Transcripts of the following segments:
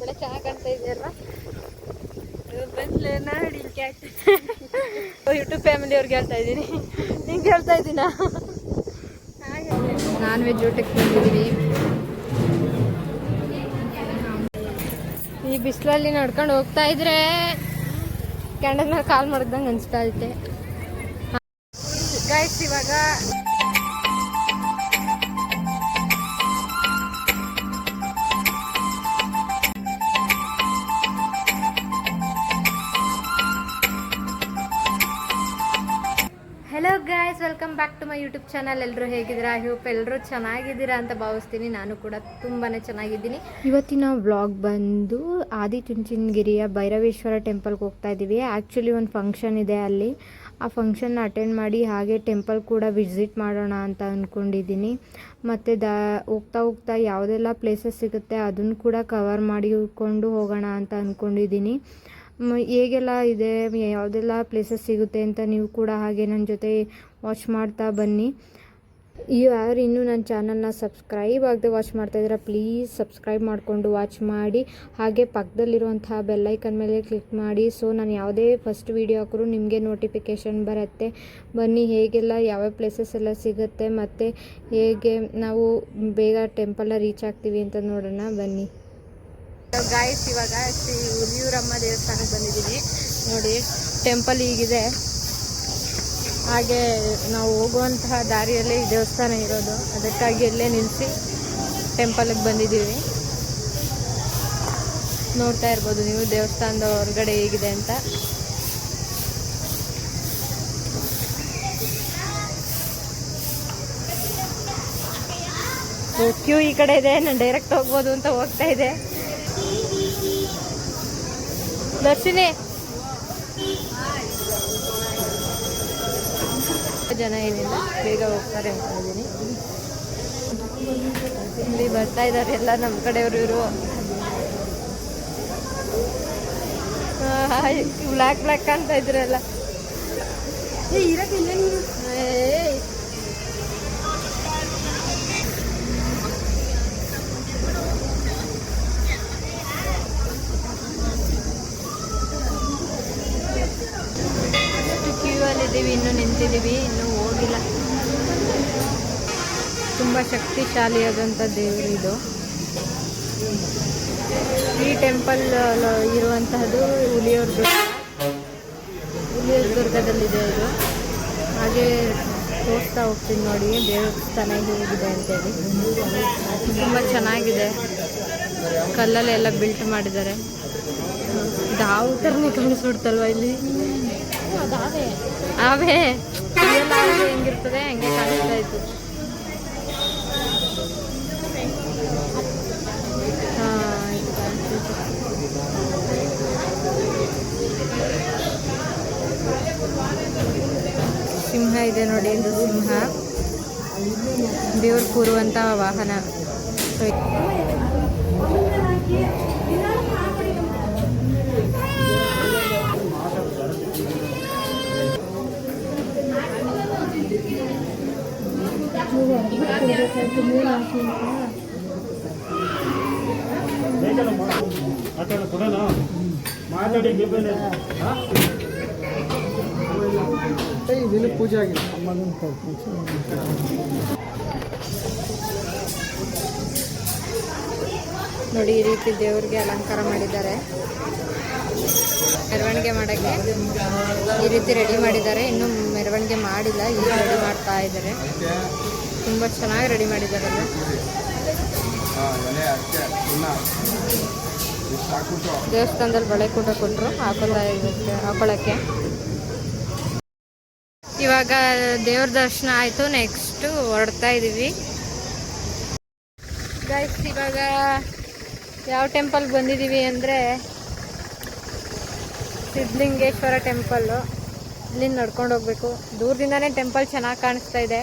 ಕೂಡ ಚೆನ್ನಾಗಿ ಕಾಣ್ತಾ ನಾಡಿ ಕ್ಯಾಟ್ ಯೂಟ್ಯೂಬ್ ಫ್ಯಾಮಿಲಿ ಅವ್ರಿಗೆ ಹೇಳ್ತಾ ಇದ್ದೀನಿ. ನಿಂಗೆ ಹೇಳ್ತಾ ಇದ್ದೀನಾ? ನಾನ್ ವೆಜ್ ಊಟಕ್ಕೆ ಬಂದಿದ್ದೀವಿ ಈ ಬಿಸಿಲಲ್ಲಿ ನಡ್ಕೊಂಡು ಹೋಗ್ತಾ ಇದ್ರೆ ಕ್ಯಾಂಡಲ್ ಮೇಲೆ ಕಾಲ್ ಮಾಡ್ದಂಗೆ ಅನಿಸ್ತಾ ಐತೆ. ಗೈಸ್ ಇವಾಗ welcome back to my YouTube channel. ಎಲ್ಲರೂ ಹೇಗಿದ್ದೀರಾ? ಐ ಹೋಪ್ ಎಲ್ಲರೂ ಚೆನ್ನಾಗಿದ್ದೀರಾ ಅಂತ ಭಾವಿಸ್ತೀನಿ. ನಾನು ಕೂಡ ತುಂಬಾ ಚೆನ್ನಾಗಿದ್ದೀನಿ. ಇವತ್ತಿನ ವ್ಲಾಗ್ ಬಂದು ಆದಿಚುಂಚನಗಿರಿಯ ಭೈರವೇಶ್ವರ ಟೆಂಪಲ್ಗೆ ಹೋಗ್ತಾ ಇದ್ದೀವಿ. ಆ್ಯಕ್ಚುಲಿ ಒಂದು ಫಂಕ್ಷನ್ ಇದೆ ಅಲ್ಲಿ. ಆ ಫಂಕ್ಷನ್ನ ಅಟೆಂಡ್ ಮಾಡಿ ಹಾಗೆ ಟೆಂಪಲ್ ಕೂಡ ವಿಸಿಟ್ ಮಾಡೋಣ ಅಂತ ಅಂದ್ಕೊಂಡಿದ್ದೀನಿ ಮತ್ತು ದ, ಹೋಗ್ತಾ ಹೋಗ್ತಾ ಯಾವುದೆಲ್ಲ ಪ್ಲೇಸಸ್ ಸಿಗುತ್ತೆ ಅದನ್ನು ಕೂಡ ಕವರ್ ಮಾಡಿಕೊಂಡು ಹೋಗೋಣ ಅಂತ ಅಂದ್ಕೊಂಡಿದ್ದೀನಿ ಹೇಗೆಲ್ಲ ಇದೆ, ಯಾವುದೆಲ್ಲ ಪ್ಲೇಸಸ್ ಸಿಗುತ್ತೆ ಅಂತ ನೀವು ಕೂಡ ಹಾಗೆ ನನ್ನ ಜೊತೆ ವಾಚ್ ಮಾಡ್ತಾ ಬನ್ನಿ. ಯಾರು ಇನ್ನೂ ನನ್ನ ಚಾನಲ್ನ ಸಬ್ಸ್ಕ್ರೈಬ್ ಆಗದೆ ವಾಚ್ ಮಾಡ್ತಾ ಇದ್ದೀರಾ, ಪ್ಲೀಸ್ ಸಬ್ಸ್ಕ್ರೈಬ್ ಮಾಡಿಕೊಂಡು ವಾಚ್ ಮಾಡಿ. ಹಾಗೆ ಪಕ್ಕದಲ್ಲಿರುವಂತಹ ಬೆಲ್ಲೈಕನ್ ಮೇಲೆ ಕ್ಲಿಕ್ ಮಾಡಿ. ಸೊ, ನಾನು ಯಾವುದೇ ಫಸ್ಟ್ ವೀಡಿಯೋ ಹಾಕಿದ್ರು ನಿಮಗೆ ನೋಟಿಫಿಕೇಷನ್ ಬರುತ್ತೆ. ಬನ್ನಿ, ಹೇಗೆಲ್ಲ ಯಾವ್ಯಾವ ಪ್ಲೇಸಸ್ ಎಲ್ಲ ಸಿಗುತ್ತೆ ಮತ್ತು ಹೇಗೆ ನಾವು ಬೇಗ ಟೆಂಪಲ್ನ ರೀಚ್ ಆಗ್ತೀವಿ ಅಂತ ನೋಡೋಣ. ಬನ್ನಿ. ಗಾಯಸ್ ಇವಾಗ ಶ್ರೀ ಹುಲಿಯೂರಮ್ಮ ದೇವಸ್ಥಾನಕ್ಕೆ ಬಂದಿದ್ದೀವಿ. ನೋಡಿ ಟೆಂಪಲ್ ಹೀಗಿದೆ ಹಾಗೆ ನಾವು ಹೋಗುವಂತಹ ದಾರಿಯಲ್ಲೇ ದೇವಸ್ಥಾನ ಇರೋದು. ಅದಕ್ಕಾಗಿ ಅಲ್ಲೇ ನಿಲ್ಲಿಸಿ ಟೆಂಪಲ್ಗೆ ಬಂದಿದ್ದೀವಿ. ನೋಡ್ತಾ ಇರ್ಬೋದು ನೀವು ದೇವಸ್ಥಾನದ ಹೊರಗಡೆ ಹೇಗಿದೆ ಅಂತ. ಕ್ಯೂ ಈ ಕಡೆ ಇದೆ. ನಾನು ಡೈರೆಕ್ಟ್ ಹೋಗ್ಬೋದು ಅಂತ ಹೋಗ್ತಾ ಇದೆ. ದರ್ಶಿನಿ ಜನ ಏನಿಲ್ಲ, ಬೇಗ ಹೋಗ್ತಾರೆ ಅನ್ಕೊಂಡಿದ್ದೀನಿ ಇಲ್ಲಿ ಬರ್ತಾ ಇದ್ದಾರೆ ಎಲ್ಲ ನಮ್ಮ ಕಡೆಯವರು ಇವರು. ಬ್ಲ್ಯಾಕ್ ಬ್ಲ್ಯಾಕ್ ಕಾಣ್ತಾ ಇದ್ರಲ್ಲ ಏ ಇದ್ದೀವಿ ಇನ್ನೂ ನಿಂತಿದ್ದೀವಿ, ಇನ್ನೂ ಹೋಗಿಲ್ಲ. ತುಂಬ ಶಕ್ತಿಶಾಲಿಯಾದಂಥ ದೇವರು ಇದು. ಈ ಟೆಂಪಲ್ ಇರುವಂತಹದ್ದು ಹುಲಿಯೂರು ದುರ್ಗ. ಹುಲಿಯೂರು ದುರ್ಗದಲ್ಲಿದೆ ಇದು. ಹಾಗೆ ತೋರಿಸ್ತಾ ಹೋಗ್ತೀನಿ ನೋಡಿ ದೇವಸ್ಥಾನ ಹೇಗಿದೆ ಅಂತೇಳಿ. ತುಂಬ ಚೆನ್ನಾಗಿದೆ. ಕಲ್ಲಲ್ಲೆಲ್ಲ ಬಿಲ್ಟ್ ಮಾಡಿದ್ದಾರೆ. ಹಾವು ಥರನೇ ಕಾಣಿಸ್ಬಿಡ್ತಲ್ವ ಇಲ್ಲಿ? ಅವೇ ಹೆಂಗಿರ್ತದೆ? ಹಂಗೆ ಕಾಣಿಸ್ತಾ ಇತ್ತು. ಸಿಂಹ ಇದೆ ನೋಡಿ, ಇದು ಸಿಂಹ. ದೇವ್ರು ಕೂರುವಂತಹ ವಾಹನ. ಪೂಜೆ ನೋಡಿ, ಈ ರೀತಿ ದೇವ್ರಿಗೆ ಅಲಂಕಾರ ಮಾಡಿದ್ದಾರೆ. ಮೆರವಣಿಗೆ ಮಾಡೋಕ್ಕೆ ಈ ರೀತಿ ರೆಡಿ ಮಾಡಿದ್ದಾರೆ. ಇನ್ನೂ ಮೆರವಣಿಗೆ ಮಾಡಿಲ್ಲ, ಈಗ ರೆಡಿ ಮಾಡ್ತಾ ಇದ್ದಾರೆ. ತುಂಬ ಚೆನ್ನಾಗಿ ರೆಡಿ ಮಾಡಿದ್ದಾರೆ. ದೇವಸ್ಥಾನದಲ್ಲಿ ಬಳೆ ಕೂಡ ಕೊಟ್ಟರು ಹಾಕೋತಾ ಇದಕ್ಕೆ ಹಾಕೊಳ್ಳೋಕ್ಕೆ ಇವಾಗ ದೇವ್ರ ದರ್ಶನ ಆಯಿತು ನೆಕ್ಸ್ಟು ಹೊರಡ್ತಾ ಇದ್ದೀವಿ ಗೈಸ್ ಇವಾಗ ಯಾವ ಟೆಂಪಲ್ಗೆ ಬಂದಿದ್ದೀವಿ ಅಂದರೆ ಸಿದ್ಧಲಿಂಗೇಶ್ವರ ಟೆಂಪಲ್ಲು ಇಲ್ಲಿ ನಡ್ಕೊಂಡು ಹೋಗ್ಬೇಕು. ದೂರದಿಂದಾನೇ ಟೆಂಪಲ್ ಚೆನ್ನಾಗಿ ಕಾಣಿಸ್ತಾ ಇದೆ.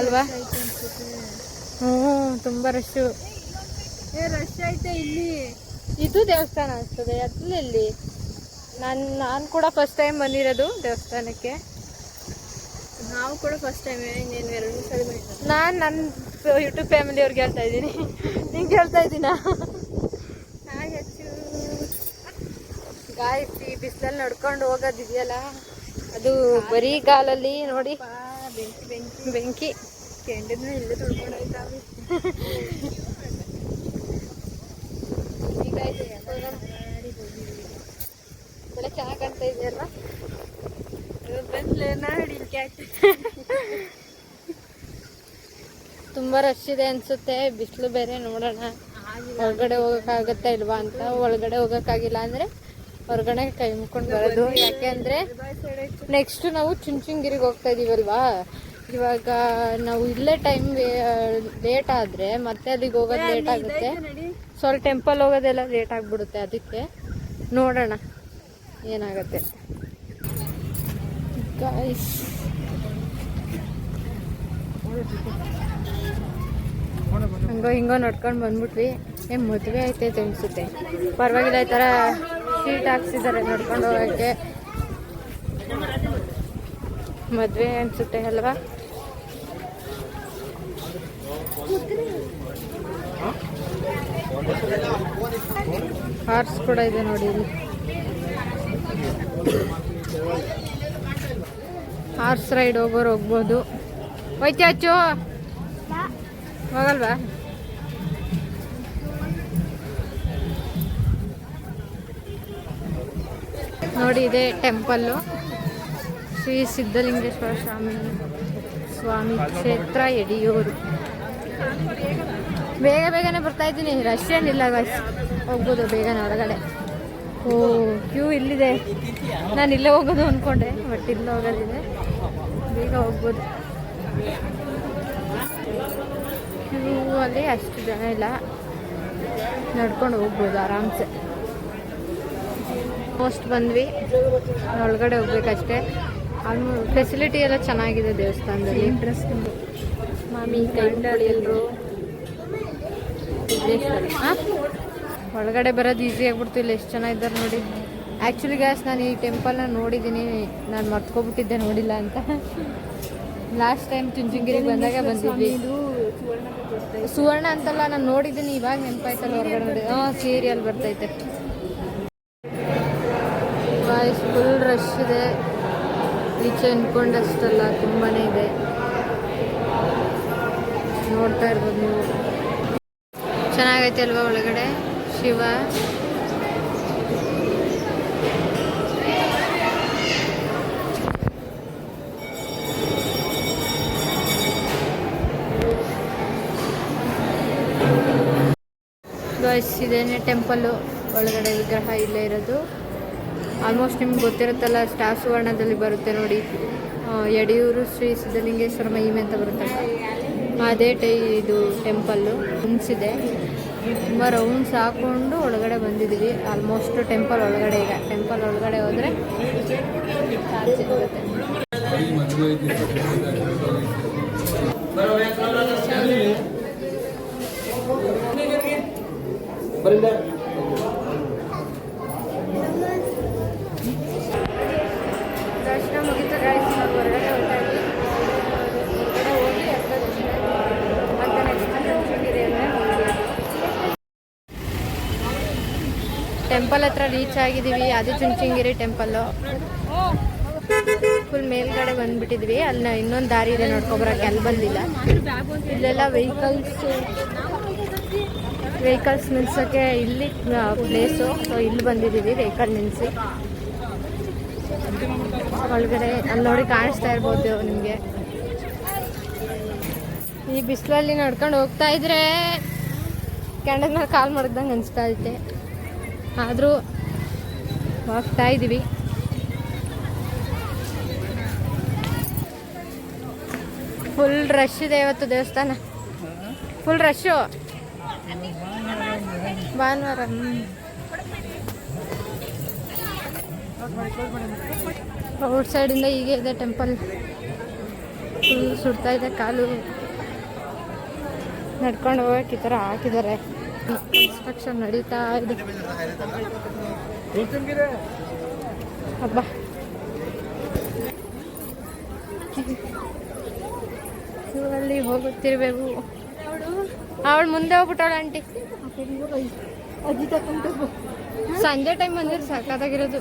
ಅಲ್ವಾ? ಹ್ಞೂ ತುಂಬ ರಶ್ಶು ಏ ರಶ್ ಐತೆ ಇಲ್ಲಿ? ಇದು ದೇವಸ್ಥಾನ ಅನಿಸ್ತದೆ ಅದ್ರಲ್ಲಿ ನಾನು ನಾನು ಕೂಡ ಫಸ್ಟ್ ಟೈಮ್ ಬಂದಿರೋದು ದೇವಸ್ಥಾನಕ್ಕೆ. ನಾವು ಕೂಡ ಫಸ್ಟ್ ಟೈಮ್ ಇನ್ನೇನು ಎರಡು ಸಲ. ನಾನು ನನ್ನ ಯೂಟ್ಯೂಬ್ ಫ್ಯಾಮಿಲಿ ಅವ್ರಿಗೆ ಹೇಳ್ತಾ ಇದ್ದೀನಿ. ನಿಂಗೆ ಹೇಳ್ತಾ ಇದ್ದೀನಾ? ಗಾಯ್ಸ್ ಈ ಬಿಸಿಲಲ್ಲಿ ನಡ್ಕೊಂಡು ಹೋಗೋದಿದೆಯಲ್ಲ? ಅದು ಬರೀ ಕಾಲಲ್ಲಿ ನೋಡಿ. ಬೆಂಕಿ. ಕೆಂಡನ ಇಲ್ಲೇ ತುಳ್ಕೊಂಡು ಹೋಯ್ತಾವೆ ಈಗ ಇದೆ, ಹೋಗೋಣ. ಒಳ್ಳೆ ಚೆನ್ನಾಗಿ ಕಾಣ್ತಾ ಇದೆಯಲ್ಲ ಬಂದ್ಲೆ ನಾಡಿ ಕ್ಯಾಟ್ ತುಂಬಾ ರಶ್ ಇದೆ ಅನ್ಸುತ್ತೆ. ಬಿಸಿಲು ಬೇರೆ ನೋಡೋಣ. ಹೊರಗಡೆ ಹೋಗಕ್ಕಾಗತ್ತಾ ಇಲ್ವಾ ಅಂತ. ಒಳಗಡೆ ಹೋಗಕ್ಕಾಗಿಲ್ಲ ಅಂದ್ರೆ ಹೊರಗಡೆ ಕೈ ಮುಕ್ಕೊಂಡು ಬರೋದು. ಯಾಕೆ ಅಂದ್ರೆ ನೆಕ್ಸ್ಟ್ ನಾವು ಚುಂಚುಂಗಿರಿಗೆ ಹೋಗ್ತಾ ಇದೀವಲ್ವಾ? ಇವಾಗ ನಾವು ಇಲ್ಲೇ ಟೈಮ್ ಲೇಟ್ ಆದ್ರೆ ಮತ್ತೆ ಅಲ್ಲಿಗೆ ಹೋಗೋದು ಲೇಟ್ ಆಗುತ್ತೆ. ಸೊ ಅಲ್ಲಿ ಟೆಂಪಲ್ ಹೋಗೋದೆಲ್ಲ ಲೇಟ್ ಆಗ್ಬಿಡುತ್ತೆ ಅದಕ್ಕೆ. ನೋಡೋಣ ಏನಾಗುತ್ತೆ. ಹಂಗೋ ಹಿಂಗೋ ನಡ್ಕೊಂಡು ಬಂದ್ಬಿಟ್ವಿ. ಏನು ಮದುವೆ ಐತೆ ಅನ್ಸುತ್ತೆ. ಪರವಾಗಿಲ್ಲ ಈ ಥರ ಸೀಟ್ ಹಾಕ್ಸಿದ್ದಾರೆ ನಡ್ಕೊಂಡು ಹೋಗೋಕ್ಕೆ. ಮದುವೆ ಅನ್ಸುತ್ತೆ ಅಲ್ವಾ? ಹಾರ್ಸ್ ಕೂಡ ಇದೆ ನೋಡಿ ಹಾರ್ಸ್ ರೈಡ್ ಹೋಗೋರು ಹೋಗ್ಬೋದು. ಹೋಯ್ತಿ ಅಚ್ಚು? ಹೋಗಲ್ವಾ? ನೋಡಿ ಇದೆ ಟೆಂಪಲ್ಲು. ಶ್ರೀ ಸಿದ್ಧಲಿಂಗೇಶ್ವರ ಸ್ವಾಮಿ ಸ್ವಾಮಿ ಕ್ಷೇತ್ರ ಯಡಿಯೂರು ಬೇಗ ಬೇಗನೆ ಬರ್ತಾ ಇದ್ದೀನಿ. ರಶ್ ಏನಿಲ್ಲ ಗೈಸ್ ಹೋಗ್ಬೋದು ಬೇಗನೆ ಹೊರಗಡೆ. ಓ ಕ್ಯೂ ಇಲ್ಲಿದೆ. ನಾನು ಇಲ್ಲೇ ಹೋಗೋದು ಅಂದ್ಕೊಂಡೆ ಬಟ್ ಇಲ್ಲೇ ಹೋಗೋದಿದೆ. ಬೇಗ ಹೋಗ್ಬೋದು. ಕ್ಯೂ ಅಲ್ಲಿ ಅಷ್ಟು ಜನ ಇಲ್ಲ. ನಡ್ಕೊಂಡು ಹೋಗ್ಬೋದು ಆರಾಮ್ಸೆ. ಮೋಸ್ಟ್ ಬಂದ್ವಿ. ಒಳಗಡೆ ಹೋಗ್ಬೇಕಷ್ಟೇ. ಅಲ್ಲಿ ಫೆಸಿಲಿಟಿ ಎಲ್ಲ ಚೆನ್ನಾಗಿದೆ ದೇವಸ್ಥಾನದಲ್ಲಿ. ಇಂಟ್ರೆಸ್ಟಿಂಗ್ ಮಾಮಿ ಕೈ ಒಳಗಡೆ ಬರೋದು ಈಸಿ ಆಗ್ಬಿಡ್ತು, ಇಲ್ಲ ಎಷ್ಟು ಜನ ಇದ್ದಾರೆ ನೋಡಿ. ಆ್ಯಕ್ಚುಲಿ ಗ್ಯಾಸ್ ನಾನು ಈ ಟೆಂಪಲ್ನ ನೋಡಿದ್ದೀನಿ ನಾನು ಮರ್ತ್ಕೊಬಿಟ್ಟಿದ್ದೆ, ನೋಡಿಲ್ಲ ಅಂತ. ಲಾಸ್ಟ್ ಟೈಮ್ ಚುಂಚುಂಗಿರಿಗೆ ಬಂದಾಗ ಬಂದಿದ್ವಿ. ಸುವರ್ಣ ಅಂತಲ್ಲ, ನಾನು ನೋಡಿದ್ದೀನಿ ಇವಾಗ ನೆನಪಾಯ್ತಲ್ಲ ಹೊರಗಡೆ ನೋಡಿ. ಹಾಂ ಸೀರಿಯಲ್ ಬರ್ತೈತೆ. ಫುಲ್ ರಶ್ ಇದೆ. ಈಚೆ ಅಂದ್ಕೊಂಡಷ್ಟಲ್ಲ ತುಂಬಾ ಇದೆ. ನೋಡ್ತಾ ಇರ್ಬೋದು ನೀವು. ಚೆನ್ನಾಗೈತೆ ಅಲ್ವಾ ಒಳಗಡೆ? ಶಿವ. ಬಸ್ ಇದೇನೆ ಟೆಂಪಲ್ಲು ಒಳಗಡೆ ವಿಗ್ರಹ ಇಲ್ಲೇ ಇರೋದು. ಆಲ್ಮೋಸ್ಟ್ ನಿಮ್ಗೆ ಗೊತ್ತಿರುತ್ತಲ್ಲ, ಸ್ಟಾರ್ ಸುವರ್ಣದಲ್ಲಿ ಬರುತ್ತೆ ನೋಡಿ. ಯಡಿಯೂರು ಶ್ರೀ ಸಿದ್ಧಲಿಂಗೇಶ್ವರ ಮಹಿಮೆ ಅಂತ ಬರುತ್ತೆ ಅದೇ ಟೈ ಇದು ಟೆಂಪಲ್ಲು ಇದೆ. ತುಂಬ ರೌಂಡ್ಸ್ ಹಾಕೊಂಡು ಒಳಗಡೆ ಬಂದಿದ್ದೀವಿ ಆಲ್ಮೋಸ್ಟ್ ಟೆಂಪಲ್ ಒಳಗಡೆ ಈಗ. ಟೆಂಪಲ್ ಒಳಗಡೆ ಹೋದರೆ ಚಾರ್ಜ್ ದರ್ಶನ ಮುಗಿತು ಗಾಯ್ಸ್ ನಾವು ಹೊರಗಡೆ ಹೋಗ್ತಾ ಇದ್ವಿ ಹೊರಗಡೆ ಹೋಗಿ ಅರ್ಧ ದರ್ಶನ ಮತ್ತೆ ನೆಕ್ಸ್ಟ್ ಚುಂಚುಗಿರಿ ಟೆಂಪಲ್ ಹತ್ರ ರೀಚ್ ಆಗಿದ್ದೀವಿ, ಅದು ಚುಂಚಿಂಗಿರಿ ಟೆಂಪಲ್ಲು ಫುಲ್ ಮೇಲ್ಗಡೆ ಬಂದ್ಬಿಟ್ಟಿದ್ವಿ. ಅಲ್ಲಿ ಇನ್ನೊಂದು ದಾರಿ ಇದೆ ನೋಡ್ಕೊಬರಕ್ಕೆ ಅಲ್ಲಿ ಬಂದಿಲ್ಲ. ಇಲ್ಲೆಲ್ಲ ವೆಹಿಕಲ್ಸ್ ವೆಹಿಕಲ್ಸ್ ನಿಲ್ಸೋಕ್ಕೆ ಇಲ್ಲಿ ಪ್ಲೇಸು ಸೊ ಇಲ್ಲಿ ಬಂದಿದ್ದೀವಿ ವೆಹಿಕಲ್ ನಿಲ್ಲಿಸಿ ಒಳಗಡೆ ಅಲ್ಲಿ ನೋಡಿ ಕಾಣಿಸ್ತಾ ಇರ್ಬೋದು ನಿಮಗೆ. ಈ ಬಿಸಿಲಲ್ಲಿ ನಡ್ಕೊಂಡು ಹೋಗ್ತಾ ಇದ್ರೆ ಕೆಂಡದ ಮೇಲೆ ಕಾಲ್ ಮಾಡಿದಂಗೆ ಅನಿಸ್ತಾ ಐತೆ. ಆದರೂ ಹೋಗ್ತಾ ಇದ್ದೀವಿ ಫುಲ್ ರಶ್ ಇದೆ ಇವತ್ತು ದೇವಸ್ಥಾನ. ಫುಲ್ ರಶ್ಶು ಭಾನುವಾರ. ಔಟ್ ಸೈಡಿಂದ ಹೀಗೆ ಇದೆ ಟೆಂಪಲ್ ಫುಲ್ ಸುಡ್ತಾ ಇದೆ, ಕಾಲು ನಡ್ಕೊಂಡು ಹೋಗಕ್ಕೆ ಈ ಥರ ಹಾಕಿದ್ದಾರೆ. ಕನ್ಸ್ಟ್ರಕ್ಷನ್ ನಡೀತಾ ಇದೆ. ಹಬ್ಬ ಅಲ್ಲಿ ಹೋಗುತ್ತಿರ್ಬೇಕು ಅವಳು ಮುಂದೆ ಹೋಗ್ಬಿಟ್ಟವಳ ಆಂಟಿ. ಸಂಜೆ ಟೈಮ್ ಬಂದಿದ್ರೆ ಸಾಕಾದಾಗಿರೋದು.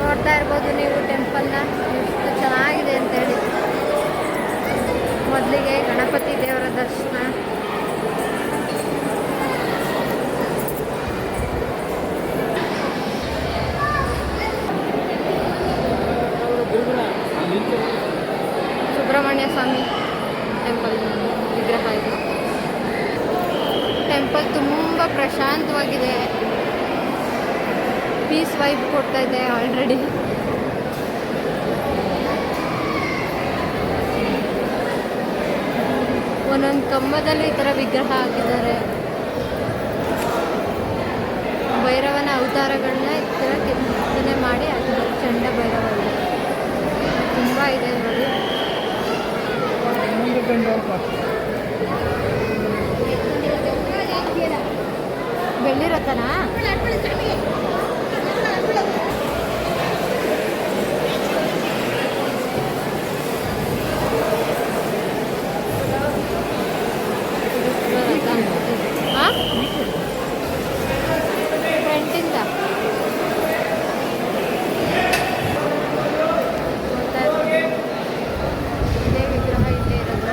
ನೋಡ್ತಾ ಇರ್ಬೋದು ನೀವು ಟೆಂಪಲ್ನ ಎಷ್ಟು ಚೆನ್ನಾಗಿದೆ ಅಂತೇಳಿ ಮೊದಲಿಗೆ ಗಣಪತಿ ದೇವರ ದರ್ಶನ. ಸುಬ್ರಹ್ಮಣ್ಯ ಸ್ವಾಮಿ ಟೆಂಪಲ್ ವಿಗ್ರಹ ಇದು. ಟೆಂಪಲ್ ತುಂಬ ಪ್ರಶಾಂತವಾಗಿದೆ. ಪೀಸ್ ವೈಬ್ ಕೊಡ್ತಾ ಇದೆ ಆಲ್ರೆಡಿ ಒಂದೊಂದು ಕಂಬದಲ್ಲೂ ಈ ಥರ ವಿಗ್ರಹ ಹಾಕಿದ್ದಾರೆ. ಭೈರವನ ಅವತಾರಗಳನ್ನ ಈ ಥರ ಕೆತ್ತನೆ ಮಾಡಿ ಹಾಕಿದ್ದಾರೆ ಚಂಡ ಭೈರವ ತುಂಬ ಇದೆ ನೋಡಿ. ಬೆಳ್ಳಿ ರಥನಾ ಫ್ರಂಟಿಂದ ನೋಡ್ತಾ ಇರ್ಬೋದು. ಇದೇ ವಿಗ್ರಹ ಇಲ್ಲೇ ಇರೋದು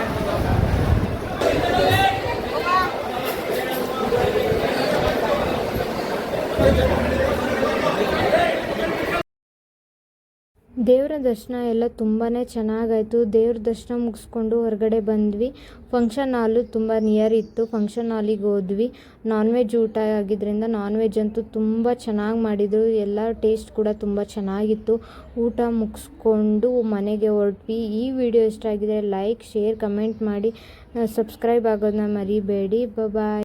ದೇವರ ದರ್ಶನ ಎಲ್ಲ ತುಂಬಾ ಚೆನ್ನಾಗಾಯಿತು. ದೇವ್ರ ದರ್ಶನ ಮುಗಿಸ್ಕೊಂಡು ಹೊರಗಡೆ ಬಂದ್ವಿ. ಫಂಕ್ಷನ್ ಹಾಲು ತುಂಬ ನಿಯರ್ ಇತ್ತು. ಫಂಕ್ಷನ್ ಹಾಲಿಗೆ ಹೋದ್ವಿ. ನಾನ್ ವೆಜ್ ಊಟ ಆಗಿದ್ದರಿಂದ ನಾನ್ ವೆಜ್ ಅಂತೂ ತುಂಬ ಚೆನ್ನಾಗಿ ಮಾಡಿದರು. ಎಲ್ಲ ಟೇಸ್ಟ್ ಕೂಡ ತುಂಬ ಚೆನ್ನಾಗಿತ್ತು. ಊಟ ಮುಗಿಸ್ಕೊಂಡು ಮನೆಗೆ ಹೊರಟ್ವಿ. ಈ ವಿಡಿಯೋ ಇಷ್ಟ ಆಗಿದೆ ಲೈಕ್ ಶೇರ್ ಕಮೆಂಟ್ ಮಾಡಿ. ಸಬ್ಸ್ಕ್ರೈಬ್ ಆಗೋದನ್ನ ಮರಿಬೇಡಿ. ಬಾಯ್